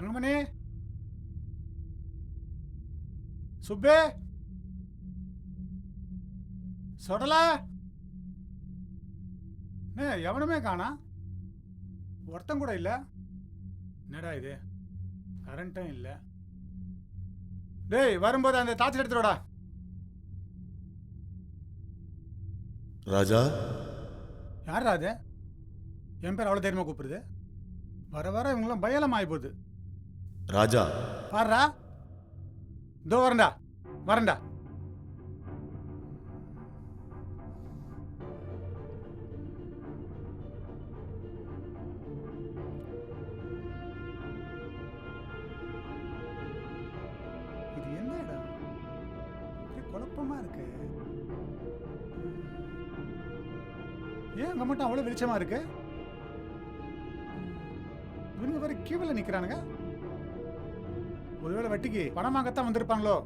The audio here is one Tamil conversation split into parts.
தங்கமணி சுப்பே. சொடலா. ஏ எவனுமே காணா. ஒருத்தன் கூட இல்ல. என்னடா இது? கரண்ட்டும் இல்ல. டேய் வரும்போது அந்த டார்ச் எடுத்துடா ராஜா? யாரா அது? என் பேர் அவ்வளோ தைரியமாக கூப்பிடுது. வர வர இவங்களாம் பயலம் ஆகி போகுது. ராஜா. பாருடா இதோ வரேன்டா வரேன்டா இது என்ன இடம்? ஒரே குழப்பமா இருக்கு. ஏன் அங்க மட்டும் அவ்வளவு வெளிச்சமா இருக்கு? இவங்க வேற கீவில் நிக்கிறானுங்க. ஒருவேளை வட்டிக்கு பணம் வாங்கத்தான் வந்திருப்பாங்களோ?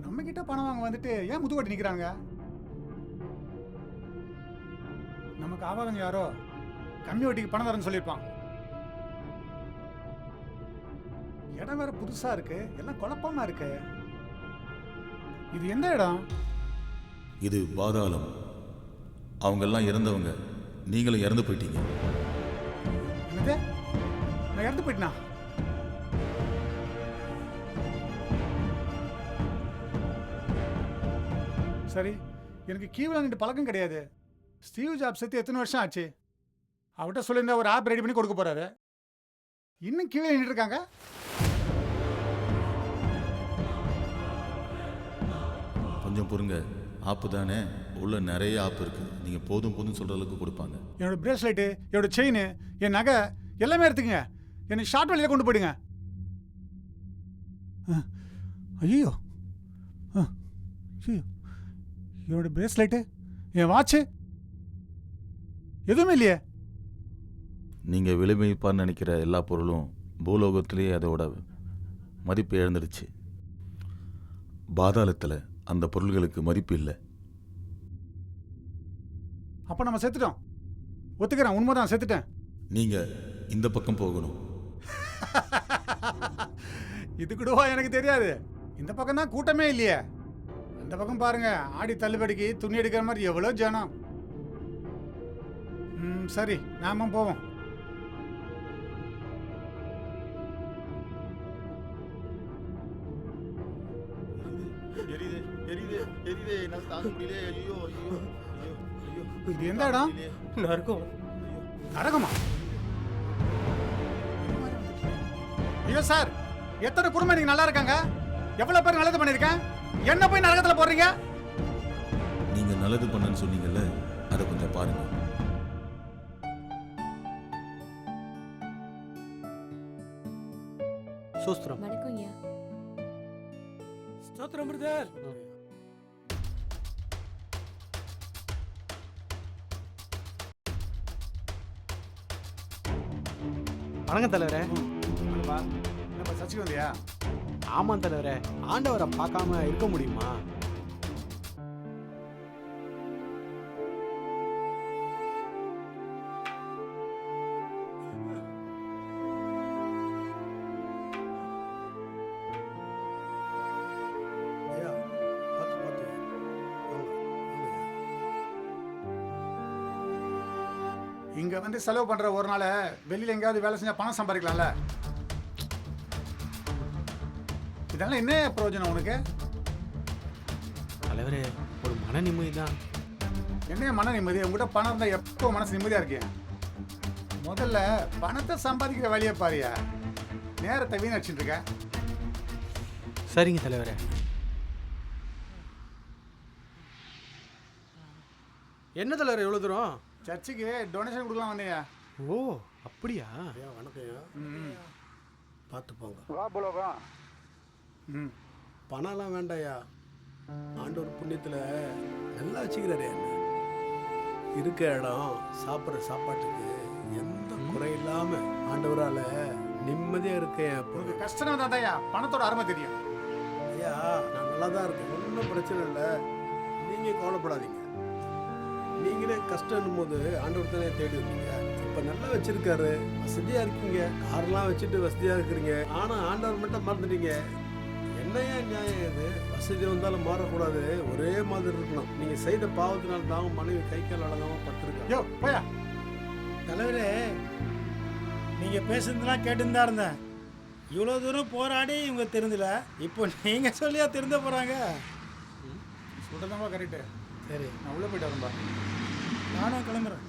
நம்ம கிட்ட பணம் வாங்க வந்துட்டு ஏன் முதுகட்டி நிக்கிறாங்க? நமக்கு ஆவாதம் யாரோ? கம்மி வட்டிக்கு பணம் தரேன்னு சொல்லியிருப்பான். இடம் வேற புதுசா இருக்கு. எல்லாம் குழப்பமா இருக்கு. இது எந்த இடம்? இது பாதாளம். அவங்கெல்லாம் இறந்தவங்க. நீங்களும் இறந்து போயிட்டீங்க. என்னது நான் இறந்து போயிட்டேனா? சரி எனக்கு கீவில் நின்று பழக்கம் கிடையாது. ஸ்டீவ் ஜாப் செத்து எத்தனை வருஷம் ஆச்சு? அவர்கிட்ட சொல்லியிருந்தா ஒரு ஆப் ரெடி பண்ணி கொடுக்க போறாரு. இன்னும் கீழே நின்றுட்டு இருக்காங்க? கொஞ்சம் பொறுங்க. ஆப்பு தானே? உள்ள நிறைய ஆப்பு இருக்கு. நீங்க போதும் போதும் சொல்ற அளவுக்கு கொடுப்பாங்க. என்னோட பிரேஸ்லெட்டு என்னோட செயின் என் நகை எல்லாமே எடுத்துக்கங்க. என்னை ஷார்ட் வழியில் கொண்டு போயிடுங்க. ஐயோ ஐயோ என்னோட பிரேஸ்லெட்டு என் வாட்சு எதுவுமே இல்லையே. நீங்க விலைமதிப்பான்னு நினைக்கிற எல்லா பொருளும் பூலோகத்திலேயே அதோட மதிப்பு இழந்துடுச்சு பாதாளத்துல அந்த பொருள்களுக்கு மதிப்பு இல்லை. அப்போ நம்ம செத்துட்டோம். ஒத்துக்கிறேன் உண்மைதான் செத்துட்டேன். நீங்க இந்த பக்கம் போகணும். இது கூடவா எனக்கு தெரியாது. இந்த பக்கம் தான் கூட்டமே இல்லையே. அந்த பக்கம் பாருங்க ஆடி தள்ளுபடிக்கு துணி எடுக்கிற மாதிரி எவ்வளோ ஜனம். ம் சரி நாம போவோம். எரியுது எரியுது எரியுது. என்னால் தாங்க முடியல. ஐயோ ஐயோ ஐயோ ஐயோ. இது எந்த இடம் நரகம். நரகமா? ஐயோ சார் எத்தனை குடும்பம் நீங்க நல்லா இருக்காங்க? எவ்வளவு பேர் நல்லது பண்ணிருக்கேன் என்ன போய் நரகத்துல போடுறீங்க? நீங்க நல்லது பண்ணன்னு சொன்னீங்கல்ல அதை கொஞ்சம் பாருங்க. சூஸ்திரம். வணக்கம் ஐயா ஸ்தோத்திரம் பிரதர். வணக்கம் தலைவரே. நம்ம சச்சிக்கு வந்தியா ஆமாம் தலைவரே ஆண்டவரை பார்க்காம இருக்க முடியுமா? இங்க வந்து செலவு பண்ற ஒரு நாள் வெளியில எங்கேயாவது வேலை செஞ்சா பணம் சம்பாதிக்கலாம்ல? இதெல்லாம் என்ன பிரயோஜனம் உனக்கு? தலைவரே ஒரு மன நிம்மதி தான் என்ன மன நிம்மதி? உங்ககிட்ட பணம் இருந்தா எப்போ மனசு நிம்மதியா இருக்கேன் முதல்ல பணத்தை சம்பாதிக்கிற வழியை பாரியா. நேரத்தை வீணடிச்சுட்டு இருக்க. சரிங்க தலைவரே. என்ன தலைவர் எவ்வளோ தூரம்? சர்ச்சுக்கு டொனேஷன் கொடுக்கலாம் வந்தீங்க ஓ அப்படியா? ஐயா வணக்கம் பார்த்து போங்க. ம் பணம்லாம் வேண்டாம்யா. ஆண்டவர் புண்ணியத்தில் நல்லா வச்சுக்கிறாரு என்ன. இருக்க இடம் சாப்பிட்ற சாப்பாட்டுக்கு எந்த குறை இல்லாமல் ஆண்டவரால் நிம்மதியாக இருக்கேன் கஷ்டம் தான் தாயா பணத்தோட அருமை தெரியும். ஐயா நான் நல்லா தான் இருக்கேன். ஒன்றும் பிரச்சனை இல்லை. நீங்கள் கவலைப்படாதீங்க. நீங்களே கஷ்டம்னும் போது ஆண்டவர் தானே தேடி வந்தீங்க. இப்போ நல்லா வச்சிருக்காரு வசதியா இருக்கீங்க கார்லாம் வச்சுட்டு வசதியா இருக்கிறீங்க. ஆனா ஆண்டவர் மட்டும் மறந்துட்டீங்க. என்னையா நியாயம் இது? வசதி வந்தாலும் மாறக்கூடாது. ஒரே மாதிரி இருக்கணும். நீங்க செய்த பாவத்தினால தான் மனைவி கை கால் அடங்காம பட்டிருக்காங்க யோ போயா. தலைவரே நீங்க பேசுனதெல்லாம் கேட்டுன்னு தான் இருந்தேன். இவ்வளோ தூரம் போராடி இவங்க திருந்தல. இப்போ நீங்க சொல்லியா திருந்த போறாங்க? சொல்றதாம்பா கரெக்டு சரி நான் உள்ளே போயிட்டு வரேன்பா. நானும் கிளம்புறேன்.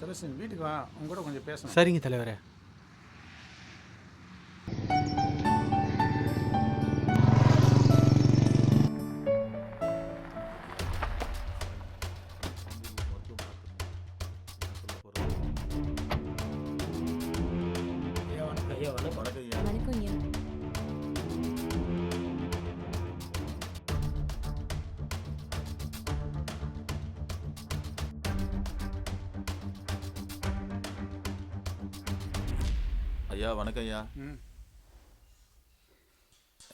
செலஸ்டின் வீட்டுக்கு வா. உங்க கூட கொஞ்சம் பேசணும். சரிங்க தலைவரே. ஐயா வணக்கம் ஐயா. ம்.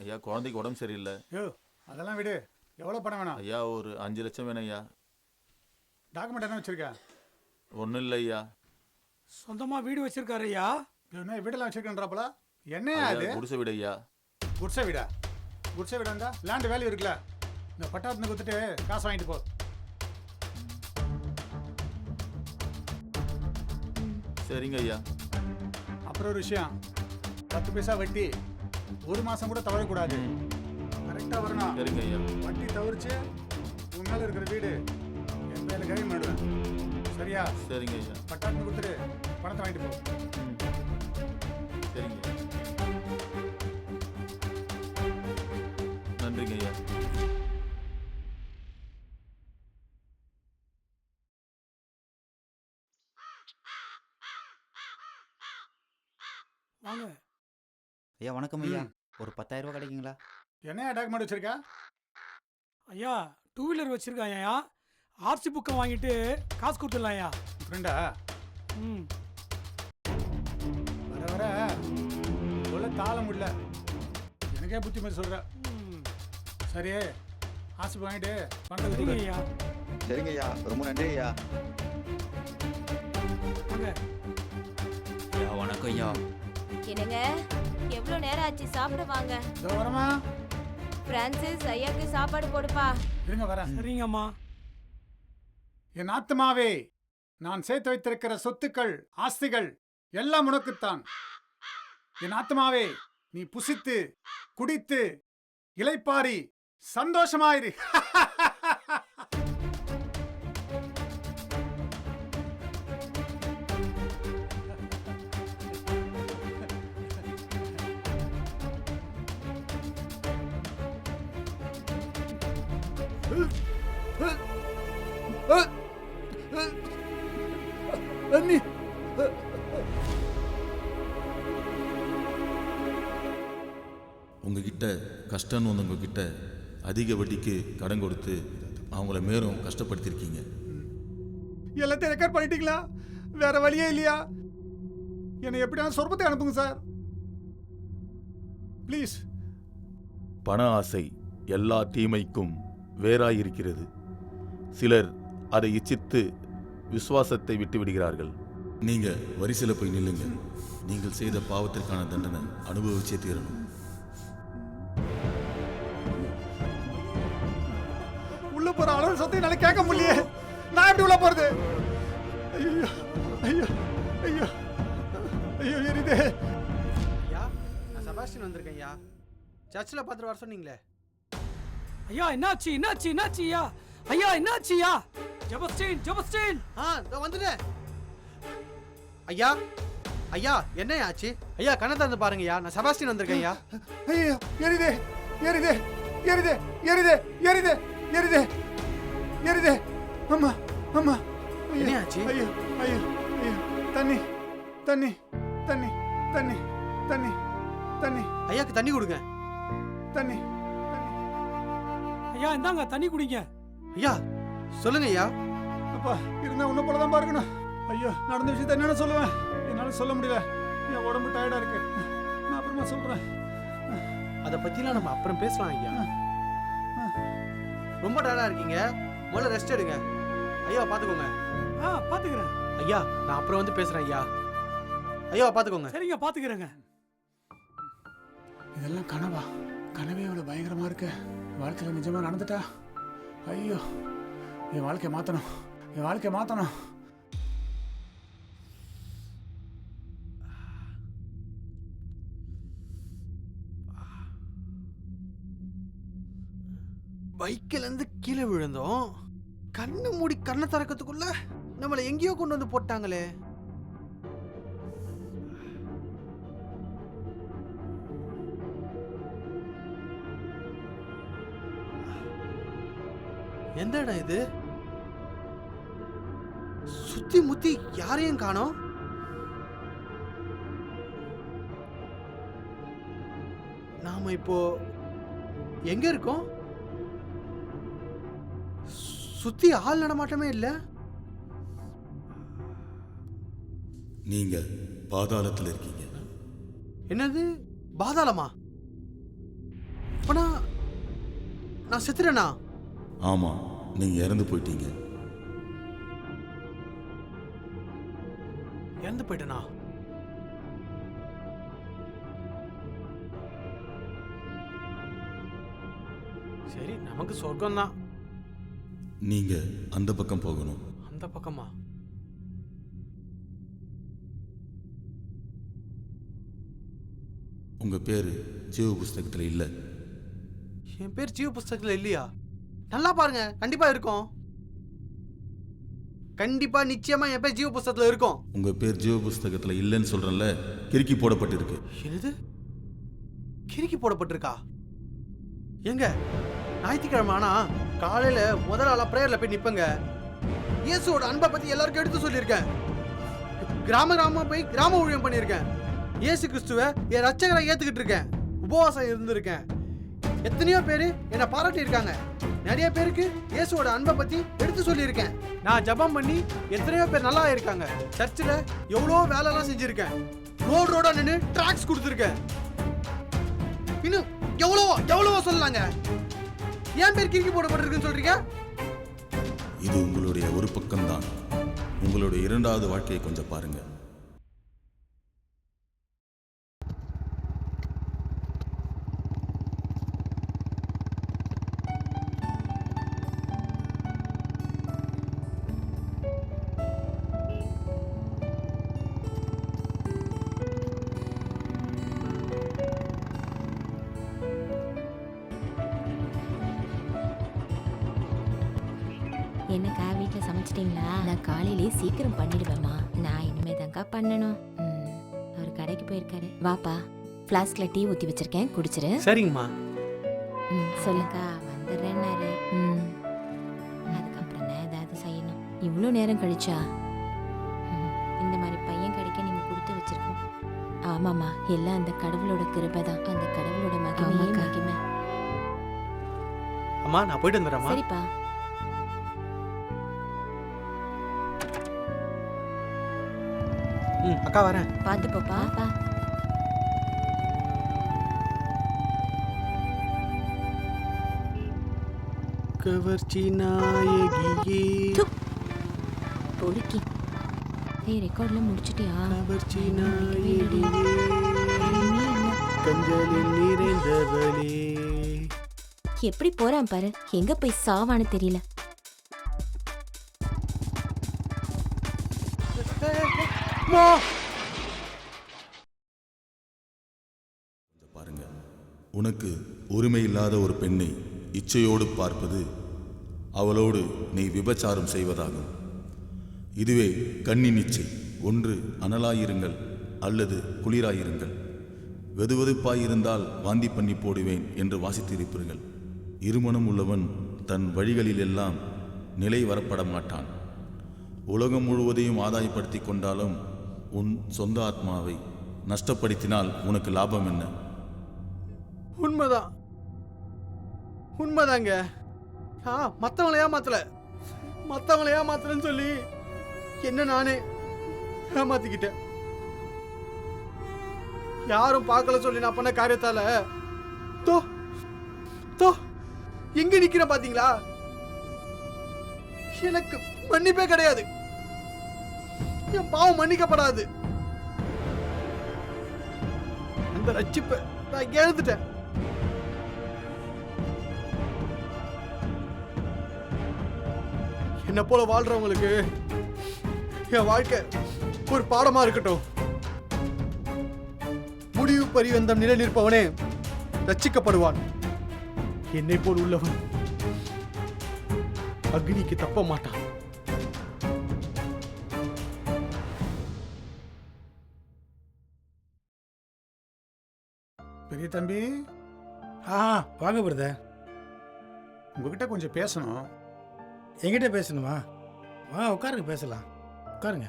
ஐயா குழந்தைக்கு உடம்பு சரியில்லை. யோ அதெல்லாம் விடு. எவ்வளோ பணம் வேணும்? ஐயா ஒரு அஞ்சு லட்சம் வேணும் ஐயா. டாக்குமெண்ட் என்ன வச்சிருக்க? ஒன்றும் இல்லை ஐயா. சொந்தமா வீடு வச்சிருக்காரு ஐயா. என்ன வீடெல்லாம் வச்சிருக்கேன்றாப்பல? என்னையா அது? ஐயா, குடிசை வீடு ஐயா. குடிசை வீடா? குடிசை வீடா இருந்தா? லேண்ட் வேல்யூ இருக்குல்ல. இந்த பட்டாளத்துக்கு கொடுத்துட்டு காசு வாங்கிட்டு போ. சரிங்க ஐயா. அப்புறம் ஒரு விஷயம். பத்து பைசா வட்டி. ஒரு மாசம் கூட தவறக்கூடாது. கரெக்டாக வரணும். சரிங்க ஐயா. வட்டி தவிர்த்து உன் மேல இருக்கிற வீடு என் மேல கை மாடுவேன் சரியா? சரிங்க ஐயா. பட்டாளத்துக்கு கொடுத்துட்டு பணத்தை வாங்கிட்டு போ. சரிங்க ஐயா வணக்கம் ஐயா. ஒரு பத்தாயிரம் ரூபாய் கிடைக்குங்களா? என்ன டாக்குமெண்ட் வச்சிருக்க? ஐயா டூ வீலர் வச்சிருக்கான் ஐயா ஆர்சி புக்கை வாங்கிட்டு காசு கொடுத்துடலாம் ஐயா. ஃப்ரெண்டா ம். வர வர. சொல்ல தாள முடியல. எனக்கே புத்தி மாதிரி சொல்ற. ம். சரி ஆசை வாங்கிட்டு கொடுத்து ஐயா. சரிங்க ஐயா. ரொம்ப நன்றி ஐயா. ஐயா வணக்கம் ஐயா. என்னங்க? எவ்வளோ நேரம் ஆச்சு? சாப்பிட வாங்க. வரமா பிரான்சிஸ் ஐயாக்கு சாப்பாடு போடுப்பா. இருங்க வரேன். சரிங்கம்மா. என் ஆத்மாவே நான் சேர்த்து வைத்திருக்கிற சொத்துக்கள் ஆஸ்திகள் எல்லாம் உனக்குத்தான். என் ஆத்மாவே நீ புசித்து குடித்து இளைப்பாரி சந்தோஷமாயிரு. அண்ணி உங்ககிட்ட கஷ்டம்னு வந்தவங்கக்கிட்ட அதிக வட்டிக்கு கடன் கொடுத்து அவங்கள மேலும் கஷ்டப்படுத்தியிருக்கீங்க எல்லாத்தையும் ரெக்கார்ட் பண்ணிட்டீங்களா? வேற வழியே இல்லையா? என்னை எப்படியா சொர்பத்தை அனுப்புங்க சார் ப்ளீஸ் பண ஆசை எல்லா தீமைக்கும் வேறாயிருக்கிறது. சிலர் அதை இச்சித்து விசுவாசத்தை விட்டு விடுகிறார்கள். நீங்க வரிசையில் போய் நில்லுங்க. நீங்கள் செய்த பாவத்திற்கான தண்டனை அனுபவிச்சே தீரணும். உள்ள போற அளவு சத்தம் என்னால கேட்க முடியல நான் எப்படி உள்ள போறது? ஐயோ ஐயோ ஐயோ ஐயோ எரிதே ஐயா நான் செபாஸ்டின் வந்திருக்கேன் ஐயா. சர்ச்சில் பார்த்துட்டு வர சொன்னீங்களே. ஐயா என்னாச்சு என்னாச்சு என்னாச்சு ஐயா? ஐயா என்னாச்சு ஐயா? ஜபஸ்டீன் ஜபஸ்டீன்! ஆ இதோ வந்துட்டேன் ஐயா ஐயா என்ன ஆச்சு? ஐயா கண்ணை திறந்து பாருங்க ஐயா நான் செபாஸ்டின் வந்திருக்கேன் ஐயா. ஐயோ எரிதே எரிதே எரிதே எரிதே எரிதே எரிதே எரிதே. அம்மா அம்மா. என்ன ஆச்சு? ஐயோ ஐயோ ஐயோ. தண்ணி தண்ணி தண்ணி தண்ணி தண்ணி தண்ணி. ஐயாக்கு தண்ணி கொடுங்க. தண்ணி தண்ணி. ஐயா இந்தாங்க தண்ணி குடிங்க. ஐயா சொல்லுங்க ஐயா அப்பா இருந்தா உன்ன போல தான் பாருக்கணும். ஐயோ நடந்த விஷயத்த என்னன்னு சொல்லுவேன். என்னால சொல்ல முடியல. என் உடம்பு டயர்டா இருக்கு. நான் அப்புறமா சொல்றேன். அதை பத்திலாம் நம்ம அப்புறம் பேசலாம் ஐயா. ரொம்ப டயர்டா இருக்கீங்க. முதல்ல ரெஸ்ட் எடுங்க. ஐயா பாத்துக்கோங்க. ஆ பார்த்துக்கிறேன் ஐயா நான் அப்புறம் வந்து பேசுறேன் ஐயா. ஐயா பாத்துக்கோங்க. சரிங்க பார்த்துக்கிறேங்க இதெல்லாம் கனவா? கனவே இவ்வளோ பயங்கரமா இருக்கு. வாழ்க்கையில் நிஜமா நடந்துட்டா? ஐயோ. என் வாழ்க்கையை மாற்றணும் என் வாழ்க்கையை மாற்றணும் பைக்கில் இருந்து கீழே விழுந்தோம். கண்ணு மூடி கண்ணை திறக்கிறதுக்குள்ள நம்மளை எங்கேயோ கொண்டு வந்து போட்டாங்களே. எந்த இடம் இது? சுத்தி முத்தி யாரையும் காணோம்? நாம இப்போ எங்க இருக்கோம்? சுத்தி ஆள் நடமாட்டமே இல்ல. நீங்க பாதாளத்தில் இருக்கீங்க. என்னது? பாதாளமா? அப்பனா நான் செத்துறேனா? ஆமா நீங்க இறந்து போயிட்டீங்க. இறந்து போயிட்டேனா? சரி நமக்கு சொர்க்கம் தான் நீங்க அந்த பக்கம் போகணும். அந்த பக்கமா? உங்க பேரு ஜீவ புஸ்தகத்தில் இல்லை. என் பேர் ஜீவ புஸ்தகத்துல இல்லையா? நல்லா பாருங்க. கண்டிப்பா இருக்கும். கண்டிப்பா நிச்சயமா என் பேர் ஜீவ புஸ்தகத்துல இருக்கும். உங்க பேர் ஜீவ புஸ்தகத்தில் இல்லைன்னு சொல்றேன்ல கிறுக்கி போடப்பட்டிருக்கு. என்னது? கிறுக்கி போடப்பட்டிருக்கா? எங்க? ஞாயிற்றுக்கிழமை ஆனா காலையில முதல் ஆளா பிரேயர்ல போய் நிப்பங்க. இயேசுவோட அன்பை பத்தி எல்லாருக்கும் எடுத்து சொல்லியிருக்கேன். கிராம கிராமமா போய் கிராம ஊழியம் பண்ணியிருக்கேன். இயேசு கிறிஸ்துவை என் ரட்சகரை ஏத்துக்கிட்டு இருக்கேன். உபவாசம் இருந்திருக்கேன். எத்தனையோ பேர் என்னை பாராட்டி இருக்காங்க நிறைய பேருக்கு இயேசுவோட அன்பை பத்தி எடுத்து சொல்லியிருக்கேன். நான் ஜெபம் பண்ணி எத்தனையோ பேர் நல்லா இருக்காங்க. சர்ச்சில் எவ்வளோ வேலைலாம் செஞ்சுருக்கேன். ரோடு ரோடா நின்று ட்ராக்ஸ் கொடுத்துருக்கேன். இன்னும் எவ்வளவோ எவ்வளவோ சொல்லலாங்க. ஏன் பேர் கிறுக்கி போடப்பட்டிருக்குன்னு சொல்றீங்க? இது உங்களுடைய ஒரு பக்கம்தான். உங்களுடைய இரண்டாவது வாழ்க்கையை கொஞ்சம் பாருங்கள் சீக்கிரம் பண்ணிடுவேம்மா. நான் இனிமே தான்க்கா பண்ணணும். ம், அவர் கடைக்கு போயிருக்காரு. வாப்பா ஃப்ளாஸ்கில் டீ ஊற்றி வச்சிருக்கேன். குடிச்சிரு. சரிங்கம்மா. ம் சொல்லுக்கா வந்துடுறேன்னாரு ம் அதுக்கப்புறம் தான் ஏதாவது செய்யணும். இவ்வளோ நேரம் கழிச்சா? ம், இந்த மாதிரி பையன் கிடைக்க நீங்கள் கொடுத்து வச்சிருக்கணும். ஆமாம்மா எல்லாம் அந்த கடவுளோட கிருபை தான். அந்த கடவுளோட மகிமையே மகிமை. அம்மா நான் போயிட்டு வந்துடுறேம்மா. சரிப்பா. ம். அக்கா வரேன். பார்த்து போப்பா. பா கவர்ச்சி நாயகியே. பொறுக்கி. ஏய் ரெக்கார்ட்லாம் முடிச்சிட்டியா? கவர்ச்சி. நாயகியே? கஞ்சலில் நிறைந்தவளே. எப்படி போறான் பாரு. எங்க போய் சாவான்னு தெரியல. அம்மா! பாருங்க. உனக்கு உரிமை இல்லாத ஒரு பெண்ணை இச்சையோடு பார்ப்பது அவளோடு நீ விபச்சாரம் செய்வதாகும். இதுவே கண்ணின் இச்சை. ஒன்று அனலாயிருங்கள் அல்லது குளிராயிருங்கள். வெதுவெதுப்பாயிருந்தால் வாந்தி பண்ணி போடுவேன் என்று வாசித்திருப்பீர்கள். இருமணம் உள்ளவன் தன் வழிகளில் எல்லாம் நிலை வரப்பட மாட்டான் உலகம் முழுவதையும் ஆதாயப்படுத்தி கொண்டாலும் உன் சொந்த ஆத்மாவை நஷ்டப்படுத்தினால் உனக்கு லாபம் என்ன? உண்மைதான். உண்மைதாங்க. ஆ மற்றவங்கள ஏமாத்தல. மற்றவங்கள ஏமாத்தலன்னு சொல்லி என்ன நானே ஏமாத்திக்கிட்டேன். யாரும் பார்க்கல சொல்லி நான் பண்ண காரியத்தால. தோ தோ எங்க நிக்கிறேன் பாத்தீங்களா? எனக்கு மன்னிப்பே கிடையாது. என் பாவம் மன்னிக்கப்படாது. அந்த ரட்சிப்பை நான் எழுந்துட்டேன் என்ன போல வாழ்றவங்களுக்கு என் வாழ்க்கை ஒரு பாடமா இருக்கட்டும். முடிவு பரிவந்தம் நிலை நிற்பவனே ரச்சிக்கப்படுவான் என்னை போல் உள்ளவன் அக்னிக்கு தப்ப மாட்டான். பெரிய தம்பி. ஆ வாங்க பிரதர். உங்ககிட்ட கொஞ்சம் பேசணும். என்கிட்ட பேசணுமா? வா உட்காருங்க பேசலாம். உட்காருங்க.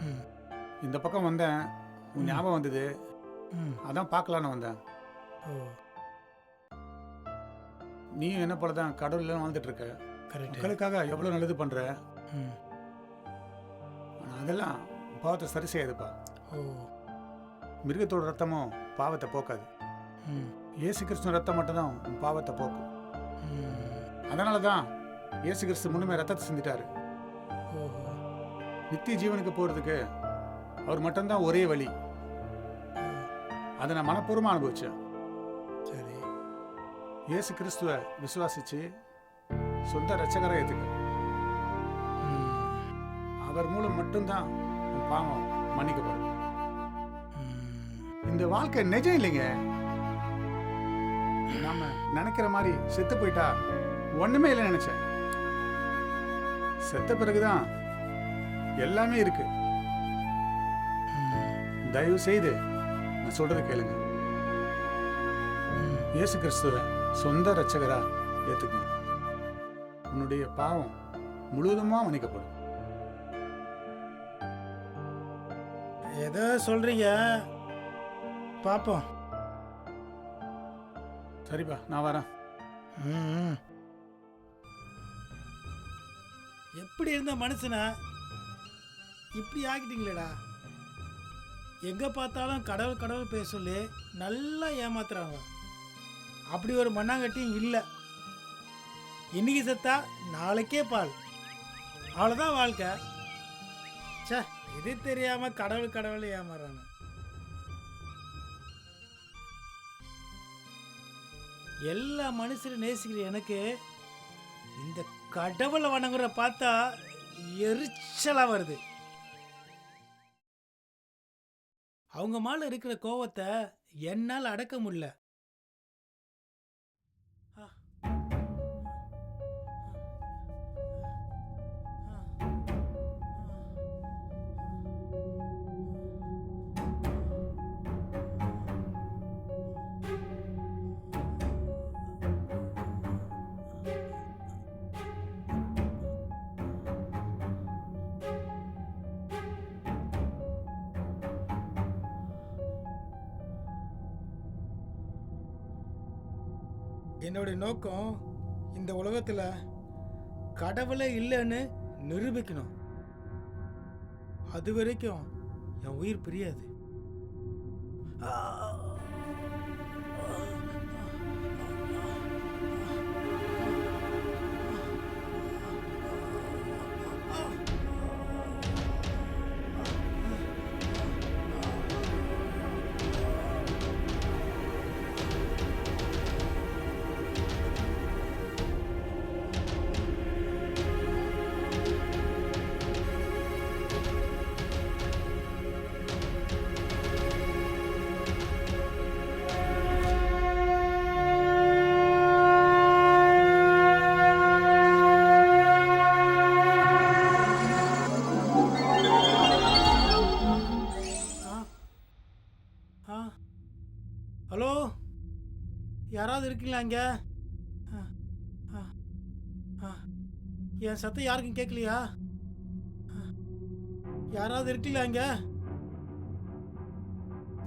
ம். இந்த பக்கம் வந்தேன். உன். ஞாபகம் வந்தது. ம். அதான் பார்க்கலான்னு வந்தேன். ஓ. நீயும் என்ன போல தான் கடவுள்ல வாழ்ந்துட்டு இருக்க கரெக்ட் மக்களுக்காக எவ்வளோ நல்லது பண்ற? ம். அதெல்லாம் பாவத்தை சரி செய்யாதுப்பா. ஓ. மிருகத்தோட ரத்தமும் பாவத்தை போக்காது. இயேசு கிறிஸ்துவ ரத்தம் மட்டும்தான் உன் பாவத்தை போக்கும். அதனால தான் இயேசு கிறிஸ்து முன்னுமே ரத்தத்தை சிந்திட்டாரு. நித்திய ஜீவனுக்கு போகிறதுக்கு அவர் மட்டும்தான் ஒரே வழி. அதை நான் மனப்பூர்வமாக அனுபவிச்சேன். சரி. இயேசு கிறிஸ்துவ விசுவாசிச்சு சொந்த ரட்சகரை ஏற்றுக்க ம். அவர் மூலம் மட்டும்தான் பாவம் மன்னிக்கப்படும் இந்த வாழ்க்கை நிஜம் இல்லைங்க. நாம நினைக்கிற மாதிரி செத்து போயிட்டா ஒண்ணுமே இல்லை நினைச்சேன். செத்த பிறகுதான் எல்லாமே இருக்கு. தயவு செய்து நான் சொல்றது கேளுங்க. இயேசு கிறிஸ்துவ சொந்த ரட்சகரா ஏத்துக்கு உன்னுடைய பாவம் முழுவதுமா மன்னிக்கப்படும். ஏதோ சொல்றீங்க. பார்ப்போம் சரிப்பா நான் வரேன். ம். எப்படி இருந்த மனுஷனை? இப்படி ஆக்கிட்டீங்களேடா. எங்க பார்த்தாலும் கடவுள் கடவுள் பேச சொல்லி நல்லா ஏமாத்துறாங்க. அப்படி ஒரு மண்ணாங்கட்டியும் இல்லை. இன்னைக்கு செத்தா நாளைக்கே பால். அவ்வளோதான் வாழ்க்கை. ச்சே இது தெரியாம கடவுள் கடவுள் ஏமாறுறாங்க எல்லா மனுஷரும் நேசிக்கிற எனக்கு இந்த கடவுளை வணங்குற பார்த்தா எரிச்சலாக வருது. அவங்க மேலே இருக்கிற கோவத்தை என்னால் அடக்க முடியல. என்னுடைய நோக்கம் இந்த உலகத்தில் கடவுளே இல்லைன்னு நிரூபிக்கணும். அது வரைக்கும் என் உயிர் பிரியாது. ஆ யாராவது இருக்கீங்களா அங்கே ஆ, ஆ, ஆ. என் சத்தம் யாருக்கும் கேட்கலையா ஆ. யாராவது இருக்கீங்களா இங்கே?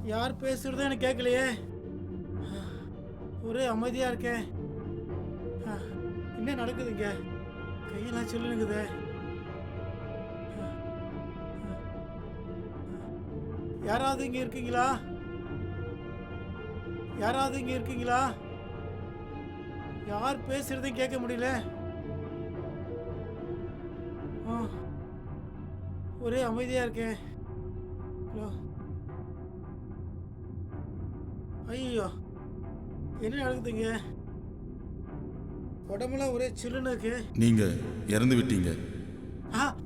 யார் பேசுறதும் எனக்கு கேட்கலையே ஒரே அமைதியாக இருக்கேன். ஆ. என்ன நடக்குதுங்க கையெல்லாம் சொல்லுங்குதே யாராவது இங்கே இருக்கீங்களா? யாராவது இங்கே இருக்கீங்களா? யார் பேசுறதையும் கேட்க முடியல. ஒரே அமைதியாக இருக்கேன். ஹலோ. ஐயோ என்ன நடக்குதுங்க? உடம்புலாம் ஒரே சில்லுன்னு இருக்கு. நீங்க இறந்து விட்டீங்க.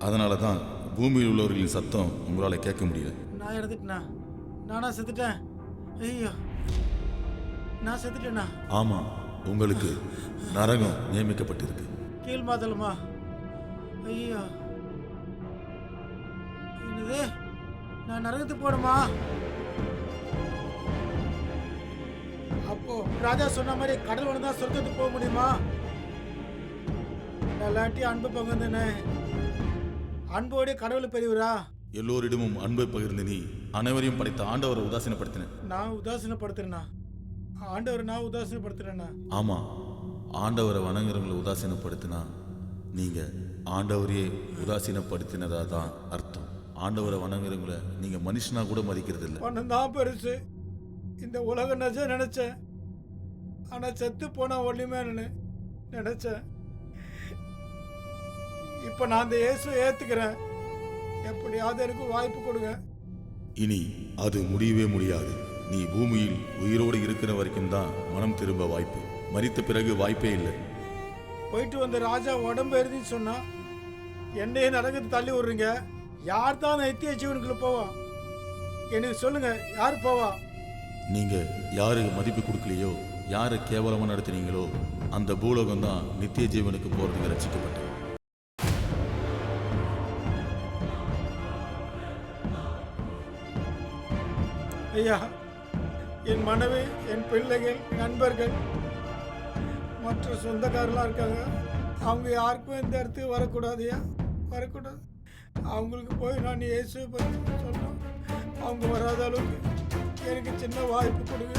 அதனால தான் பூமியில் உள்ளவர்களின் சத்தம் உங்களால் கேட்க முடியல. நான் இறந்துட்டேனா? நானா செத்துட்டேன்? ஐயோ நான் செத்துட்டேனா? ஆமா. உங்களுக்கு நரகம் நியமிக்கப்பட்டிருக்கு. கீழ் மாத்தலுமா ஐயோ. என்னது? நான் நரகத்துக்கு போகணுமா? அப்போ ராஜா சொன்ன மாதிரி கடல் வந்தா சொர்க்கத்துக்கு போக முடியுமா? நான் இல்லாட்டி அன்பு பங்குந்தனே அன்போடைய கடவுள் பெரியவரா? எல்லோரிடமும் அன்பை பகிர்ந்து நீ அனைவரையும் படைத்த ஆண்டவரை உதாசீனப்படுத்தின. நான் உதாசீனப்படுத்துறேனா? ஆண்டவர் நான் உதாசீனப்படுத்துறேனா? ஆமா. ஆண்டவரை வணங்குறவங்களை உதாசீனப்படுத்தினா நீங்க ஆண்டவரையே உதாசீனப்படுத்தினதா தான் அர்த்தம். ஆண்டவரை வணங்குறவங்களை நீங்க மனுஷனா கூட மதிக்கிறது இல்ல பணம் தான் பெருசு. இந்த உலக நஜம் நினைச்சேன். ஆனா செத்து போனா ஒண்ணுமே நினைச்சேன். இப்ப நான் அந்த இயேசுவை ஏத்துக்கிறேன். எப்படியாவது எனக்கு வாய்ப்பு கொடுங்க. இனி அது முடியவே முடியாது. நீ பூமியில் உயிரோடு இருக்கிற வரைக்கும் தான் மனம் திரும்ப வாய்ப்பு. மரித்த பிறகு வாய்ப்பே இல்லை. போயிட்டு வந்த ராஜா உடம்பு எரிதுன்னு சொன்னா என்னையே நரகத்து தள்ளி விடுறீங்க. யார் தான் நித்திய ஜீவனுக்குள்ள போவா? எனக்கு சொல்லுங்க யார் போவா? நீங்க யாரு மதிப்பு கொடுக்கலையோ யாரு கேவலமா நடத்துனீங்களோ அந்த பூலோகம் தான் நித்திய ஜீவனுக்கு போறதுக்கு ரசிக்கப்பட்டது. ஐயா என் மனைவி என் பிள்ளைகள் நண்பர்கள் மற்ற சொந்தக்காரெலாம் இருக்காங்க அவங்க யாருக்கும் இந்த இடத்துக்கு வரக்கூடாதுயா வரக்கூடாது. அவங்களுக்கு போய் நான் இயேசுவை பற்றி சொல்லணும். அவங்க வராத அளவுக்கு எனக்கு சின்ன வாய்ப்பு கொடுங்க.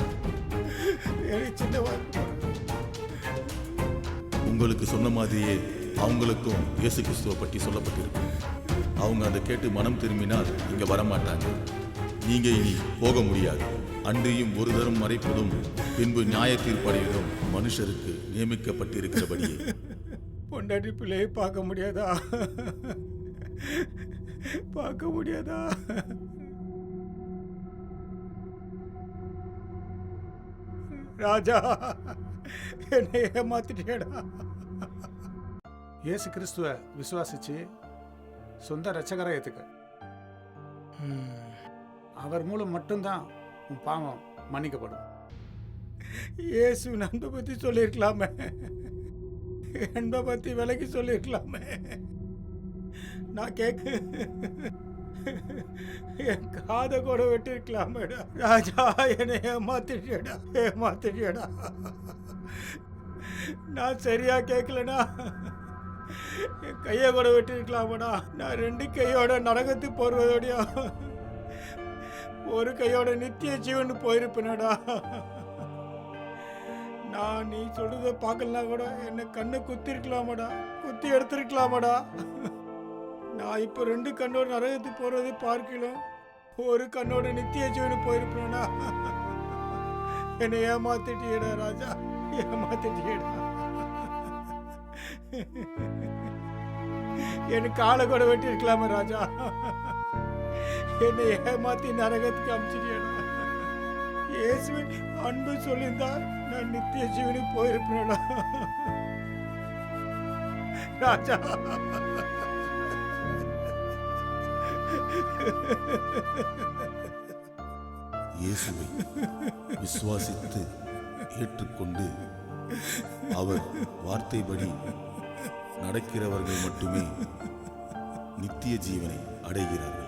எனக்கு சின்ன வாய்ப்பு உங்களுக்கு சொன்ன மாதிரியே அவங்களுக்கும் இயேசு கிறிஸ்துவை பற்றி சொல்லப்பட்டிருக்கு. அவங்க அதை கேட்டு மனம் திரும்பினால் இங்கே வரமாட்டாங்க. நீங்கள் இனி போக முடியாது. அன்றியும் ஒரு தரம் மறைப்பதும் பின்பு நியாய தீர்ப்படைவதும் மனுஷருக்கு நியமிக்கப்பட்டிருக்கிறபடியே. பொண்டாட்டி பிள்ளையை பார்க்க முடியாதா? பார்க்க முடியாதா? ராஜா என்னை ஏமாத்திட்டேடா. இயேசு கிறிஸ்துவ விசுவாசிச்சு சொந்த ரட்சகரை ஏத்துக்க. அவர் மூலம் மட்டும்தான் உன் பாவம் மன்னிக்கப்படும். இயேசு நண்பை பற்றி சொல்லியிருக்கலாமே என்பை பற்றி விலைக்கு சொல்லியிருக்கலாமே நான் கேட்க என் காதை கூட வெட்டிருக்கலாமேடா ராஜா என்னை ஏமாத்திட்டியடா ஏமாத்திட்டியடா நான் சரியா கேட்கலடா என் கையை கூட வெட்டிருக்கலாமடா. நான் ரெண்டு கையோட நரகத்து போடுவதோடயா ஒரு கையோட நித்திய ஜீவன் போயிருப்பேனடா. நான் நீ சொல்றத பார்க்கலாம் கூட என்ன கண்ணை குத்திருக்கலாமடா. குத்தி எடுத்திருக்கலாமடா. நான் இப்போ ரெண்டு கண்ணோட நரகத்துக்கு போறது பார்க்கலாம் ஒரு கண்ணோட நித்திய ஜீவனு போயிருப்பேனா என்னை ஏமாத்திட்டியடா ராஜா. ஏமாத்திட்டியடா. எனக்கு காலை கூட வெட்டி இருக்கலாமா ராஜா. என்னை ஏமாத்தி நரகத்துக்கு அமிச்சிட்டியடா. இயேசுவின் அன்பு சொல்லியிருந்தா நான் நித்திய ஜீவனுக்கு போயிருப்பேனா ராஜா. இயேசுவை விசுவாசித்து ஏற்றுக்கொண்டு அவர் வார்த்தைப்படி நடக்கிறவர்கள் மட்டுமே நித்திய ஜீவனை அடைகிறார்கள்.